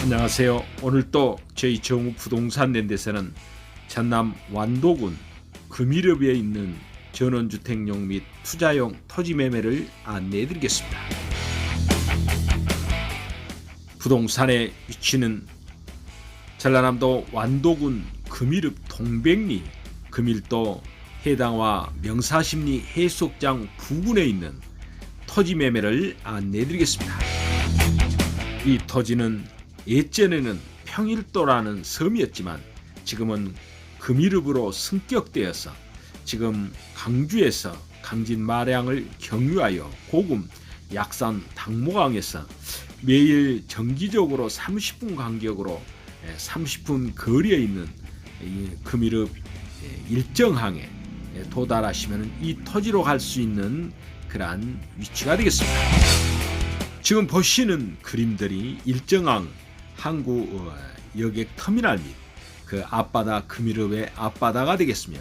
안녕하세요. 오늘 또 저희 정우 부동산 랜드에서는 전남 완도군 금이럽에 있는 전원주택용 및 투자용 토지 매매를 안내해 드리겠습니다. 부동산의 위치는 전라남도 완도군 금이릅 동백리 금일도 해당화 명사심리 해수욕장 부근에 있는 토지 매매를 안내해 드리겠습니다. 이 토지는 예전에는 평일도라는 섬이었지만 지금은 금이릅으로 승격되어서 지금 강주에서 강진 마량을 경유하여 고금 약산 당모강에서 매일 정기적으로 30분 간격으로 30분 거리에 있는 이 금이릅 일정항에 도달하시면 이 토지로 갈 수 있는 그러한 위치가 되겠습니다. 지금 보시는 그림들이 일정항 항구 어, 여객 터미널 및 그 앞바다 금일읍의 앞바다가 되겠으며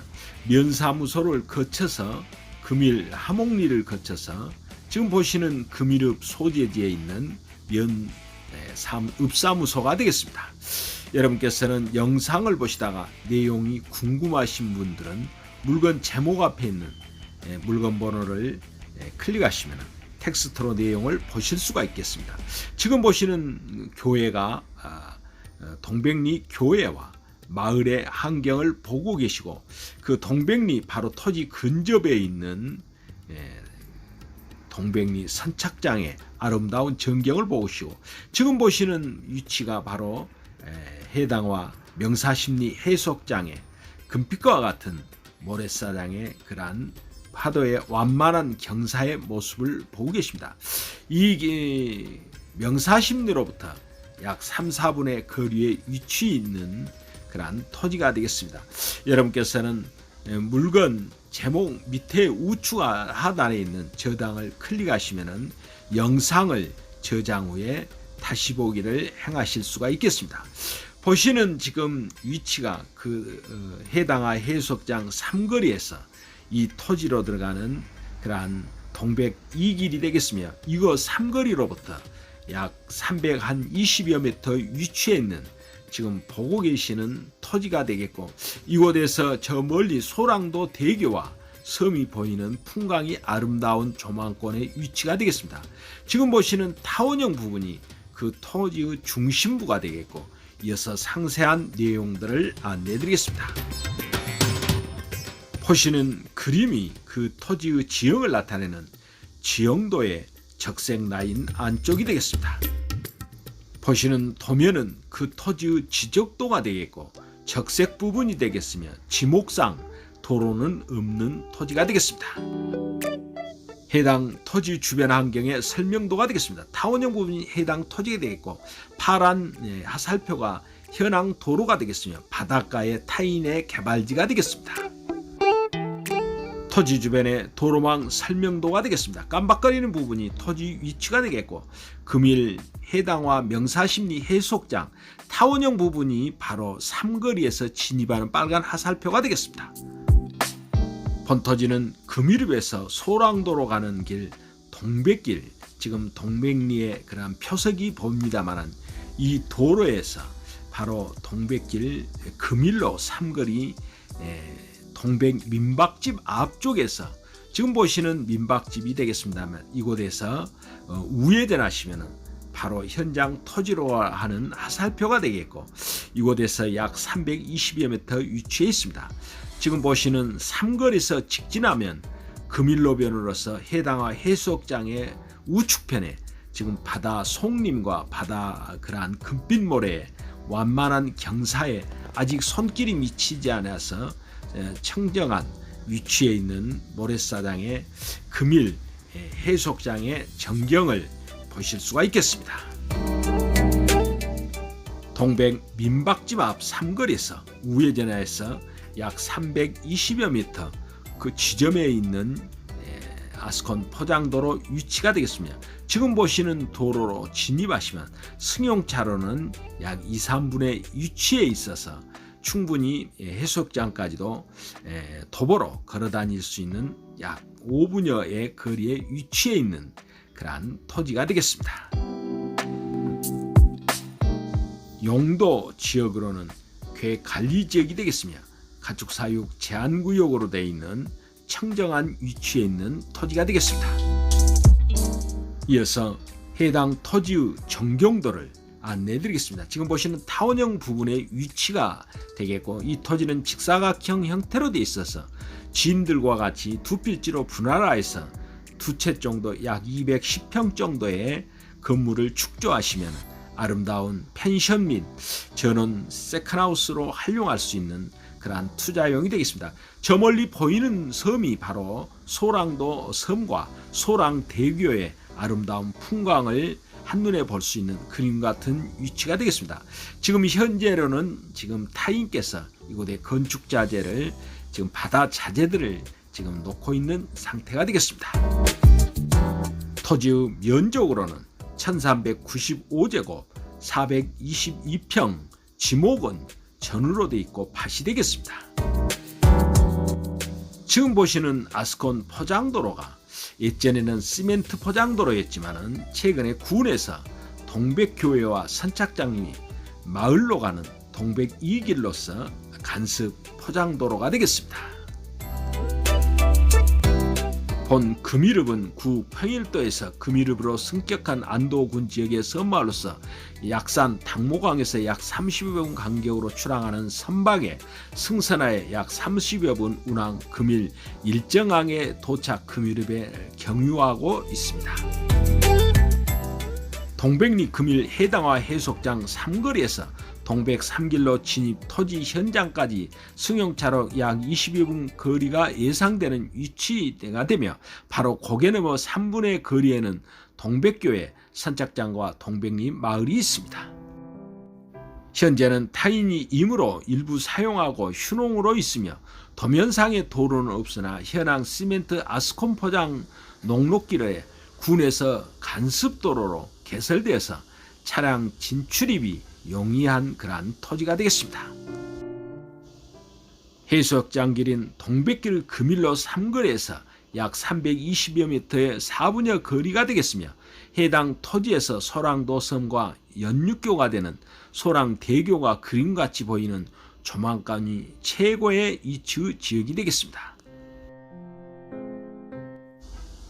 면사무소를 거쳐서 금일 하목리를 거쳐서 지금 보시는 금일읍 소재지에 있는 면 읍사무소가 되겠습니다. 여러분께서는 영상을 보시다가 내용이 궁금하신 분들은 물건 제목 앞에 있는 물건 번호를 클릭하시면 텍스트로 내용을 보실 수가 있겠습니다. 지금 보시는 교회가 아, 어, 동백리 교회와 마을의 환경을 보고 계시고 그 동백리 바로 토지 근접에 있는 예, 동백리 선착장의 아름다운 전경을 보시고 지금 보시는 위치가 바로 해당화 명사심리 해수욕장의 금빛과 같은 모래사장의 그러한 파도의 완만한 경사의 모습을 보고 계십니다. 이 명사심리로부터 약 3, 4분의 거리에 위치해 있는 그러한 토지가 되겠습니다. 여러분께서는 물건 제목 밑에 우측 하단에 있는 저장을 클릭하시면 영상을 저장 후에 다시 보기를 행하실 수가 있겠습니다. 보시는 지금 위치가 그 어, 해당하 해수욕장 삼거리에서 이 토지로 들어가는 그러한 동백 이 길이 되겠으며 이거 삼거리로부터 약 320여 미터 위치해 있는 지금 보고 계시는 토지가 되겠고 이곳에서 저 멀리 소랑도 대교와 섬이 보이는 풍광이 아름다운 조망권의 위치가 되겠습니다. 지금 보시는 타원형 부분이 그 토지의 중심부가 되겠고 이어서 상세한 내용들을 안내해 드리겠습니다. 보시는 그림이 그 토지의 지형을 나타내는 지형도의 적색 라인 안쪽이 되겠습니다. 보시는 도면은 그 토지의 지적도가 되겠고 적색 부분이 되겠으며 지목상 도로는 없는 토지가 되겠습니다. 해당 토지 주변 환경의 설명도가 되겠습니다. 타원형 부분이 해당 토지가 되겠고 파란 예, 하살표가 현황 도로가 되겠으며 바닷가의 타인의 개발지가 되겠습니다. 토지 주변의 도로망 설명도가 되겠습니다. 깜박거리는 부분이 토지 위치가 되겠고 금일 해당화 명사심리 해수욕장 타원형 부분이 바로 삼거리에서 진입하는 빨간 화살표가 되겠습니다. 본토지는 금일읍에서 소랑도로 가는 길 동백길 지금 동백리에 그런 표석이 보입니다만은 이 도로에서 바로 동백길 금일로 삼거리 동백 민박집 앞쪽에서 지금 보시는 민박집이 되겠습니다만 이곳에서 어, 우회전하시면 바로 현장 토지로 하는 하살표가 되겠고 이곳에서 약 320여 미터 위치해 있습니다. 지금 보시는 삼거리에서 직진하면 금일로변으로서 해당화 해수욕장의 우측편에 지금 바다 송림과 바다 그러한 금빛 모래의 완만한 경사에 아직 손길이 미치지 않아서 청정한 위치에 있는 모래사장의 금일 해수욕장의 전경을 보실 수가 있겠습니다. 동백 민박집 앞 삼거리에서 우회전해서 약 320여 미터 그 지점에 있는 아스콘 포장도로 위치가 되겠습니다. 지금 보시는 도로로 진입하시면 승용차로는 약 2, 3분의 위치에 있어서 충분히 해수욕장까지도 도보로 걸어 다닐 수 있는 약 5분여의 거리에 위치해 있는 그러한 토지가 되겠습니다. 용도 지역으로는 괴 관리 지역이 되겠으며 가축 사육 제한 구역으로 되어 있는 청정한 위치에 있는 토지가 되겠습니다. 이어서 해당 토지의 정경도를 안내해 드리겠습니다. 지금 보시는 타원형 부분의 위치가 되겠고 이 토지는 직사각형 형태로 되어 있어서 지인들과 같이 두 필지로 분할하여서 두 채 정도 약 210평 정도의 건물을 축조하시면 아름다운 펜션 및 전원 세컨하우스로 활용할 수 있는 그러한 투자용이 되겠습니다. 저 멀리 보이는 섬이 바로 소랑도 섬과 소랑 대교의 아름다운 풍광을 한눈에 볼 수 있는 그림 같은 위치가 되겠습니다. 지금 현재로는 지금 타인께서 이곳에 건축 자재를 지금 바다 자재들을 지금 놓고 있는 상태가 되겠습니다. 토지의 면적으로는 1395제곱 422평 지목은 전으로 돼 있고 밭이 되겠습니다. 지금 보시는 아스콘 포장도로가 예전에는 시멘트 포장도로 였지만은 최근에 군에서 동백교회와 선착장이 마을로 가는 동백 이길로서 간섭 포장도로가 되겠습니다. 본 금이릅은 구 평일도에서 금이릅으로 승격한 안도군 지역의 섬마을로서 약산 당모강에서 약 30여 분 간격으로 출항하는 선박에 승선하에 약 30여 분 운항 금일 일정항에 도착 금이릅에 경유하고 있습니다. 동백리 금일 해당화 해속장 삼거리에서 동백 3길로 진입 토지 현장까지 승용차로 약 20여 분 거리가 예상되는 위치가 되며 바로 고개 넘어 3분의 거리에는 동백교회 선착장과 동백리 마을이 있습니다. 현재는 타인이 임으로 일부 사용하고 휴농으로 있으며 도면상의 도로는 없으나 현황 시멘트 아스콘 포장 농록길에 군에서 간습도로로 개설되어서 차량 진출입이 용이한 그러한 토지가 되겠습니다. 해수욕장 길인 동백길 금일로 삼거리에서 약 320여 미터의 4분여 거리가 되겠으며 해당 토지에서 소랑도 섬과 연육교가 되는 소랑대교가 그림같이 보이는 조망간이 최고의 이츠 지역이 되겠습니다.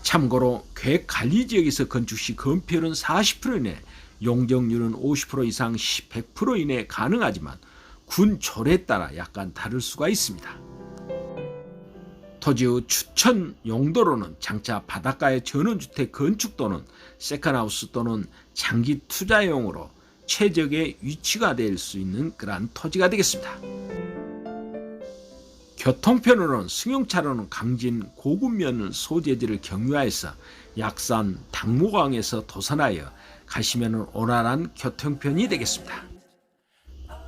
참고로 계획 관리 지역에서 건축 시 건폐율은 40% 이내, 용적률은 50% 이상 100% 이내 가능하지만 군 조례에 따라 약간 다를 수가 있습니다. 토지의 추천 용도로는 장차 바닷가의 전원주택 건축 또는 세컨하우스 또는 장기 투자용으로 최적의 위치가 될 수 있는 그러한 토지가 되겠습니다. 교통편으로는 승용차로는 강진 고급면 소재지를 경유하여서 약산 당무강에서 도선하여 가시면 원활한 교통편이 되겠습니다.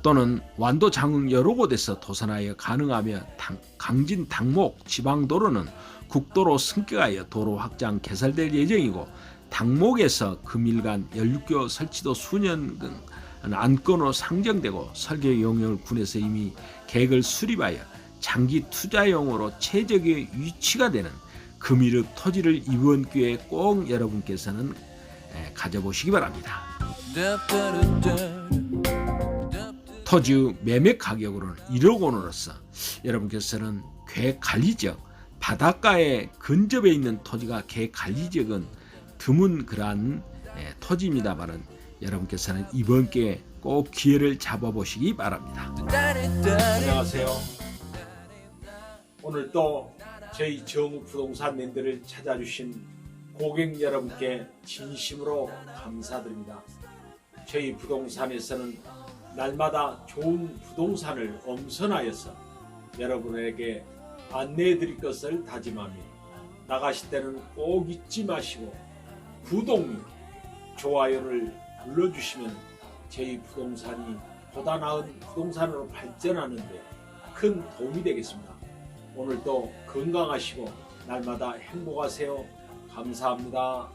또는 완도 장흥 여러 곳에서 도선하여 가능하며 당, 강진 당목 지방도로는 국도로 승격하여 도로 확장 개설될 예정이고 당목에서 금일간 연륙교 설치도 수년 등 안건으로 상정되고 설계 용역을 군에서 이미 계획을 수립하여 장기 투자용으로 최적의 위치가 되는 금이륵 토지를 이번 기회에 꼭 여러분께서는 에, 가져보시기 바랍니다. 토지 매매 가격으로는 1억 원으로서 여러분께서는 지역 바닷가에 근접해 있는 토지가 지역은 드문 그러한 에, 토지입니다만은 여러분께서는 이번 기회에 꼭 기회를 잡아보시기 바랍니다. 안녕하세요. 오늘 또 저희 정우 부동산 랜드를 찾아주신 고객 여러분께 진심으로 감사드립니다. 저희 부동산에서는 날마다 좋은 부동산을 엄선하여서 여러분에게 안내해 드릴 것을 다짐하며 나가실 때는 꼭 잊지 마시고 구독 및 좋아요를 눌러주시면 저희 부동산이 보다 나은 부동산으로 발전하는데 큰 도움이 되겠습니다. 오늘도 건강하시고 날마다 행복하세요. 감사합니다.